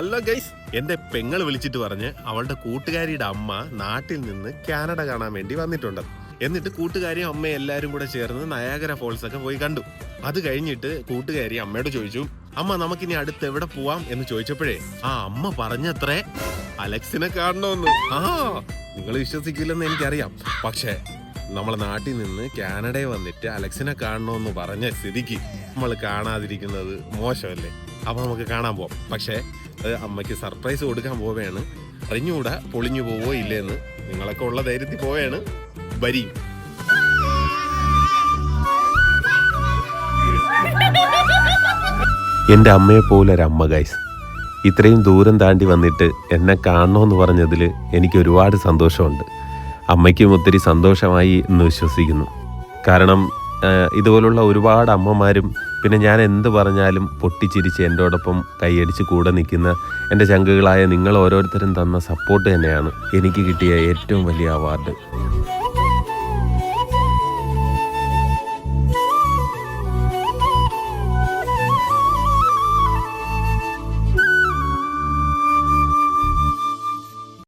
അല്ല ഗൈസ് എന്റെ പെങ്ങൾ വിളിച്ചിട്ട് പറഞ്ഞ് അവളുടെ കൂട്ടുകാരിയുടെ അമ്മ നാട്ടിൽ നിന്ന് കാനഡ കാണാൻ വേണ്ടി വന്നിട്ടുണ്ട്. എന്നിട്ട് കൂട്ടുകാരിയും അമ്മയും എല്ലാവരും കൂടെ ചേർന്ന് നയാഗര ഫോൾസ് ഒക്കെ പോയി കണ്ടു. അത് കഴിഞ്ഞിട്ട് കൂട്ടുകാരി അമ്മയോട് ചോദിച്ചു അമ്മ നമുക്കിനി അടുത്ത് എവിടെ പോവാം? എന്ന് ചോദിച്ചപ്പോഴേ ആ അമ്മ പറഞ്ഞത്രേ അലക്സിനെ കാണണമെന്ന് ആ നിങ്ങൾ വിശ്വസിക്കില്ലെന്ന് എനിക്കറിയാം. പക്ഷേ നമ്മളെ നാട്ടിൽ നിന്ന് കാനഡയിൽ വന്നിട്ട് അലക്സിനെ കാണണമെന്ന് പറഞ്ഞ സ്ഥിതിക്ക് നമ്മൾ കാണാതിരിക്കുന്നത് മോശമല്ലേ? അപ്പൊ നമുക്ക് കാണാൻ പോവാം. പക്ഷേ അത് അമ്മയ്ക്ക് സർപ്രൈസ് കൊടുക്കാൻ പോവുകയാണ്. അറിഞ്ഞുകൂടാ പൊളിഞ്ഞു പോവോ ഇല്ലേന്ന്. നിങ്ങളൊക്കെ ഉള്ള ധൈര്യത്തിൽ പോവുകയാണ്. വരി എന്റെ അമ്മയെ പോലെ ഒരു അമ്മ ഗൈസ് ഇത്രയും ദൂരം താണ്ടി വന്നിട്ട് എന്നെ കാണണമെന്ന് പറഞ്ഞതിൽ എനിക്ക് ഒരുപാട് സന്തോഷമുണ്ട്. അമ്മയ്ക്കും ഒത്തിരി സന്തോഷമായി എന്ന് വിശ്വസിക്കുന്നു. കാരണം ഇതുപോലുള്ള ഒരുപാട് അമ്മമാരും പിന്നെ ഞാൻ എന്ത് പറഞ്ഞാലും പൊട്ടിച്ചിരിച്ച് എന്റോടൊപ്പം കൈയടിച്ച് കൂടെ നിൽക്കുന്ന എന്റെ ചങ്കുകളായ നിങ്ങൾ ഓരോരുത്തരും തന്ന സപ്പോർട്ട് തന്നെയാണ് എനിക്ക് കിട്ടിയ ഏറ്റവും വലിയ അവാർഡ്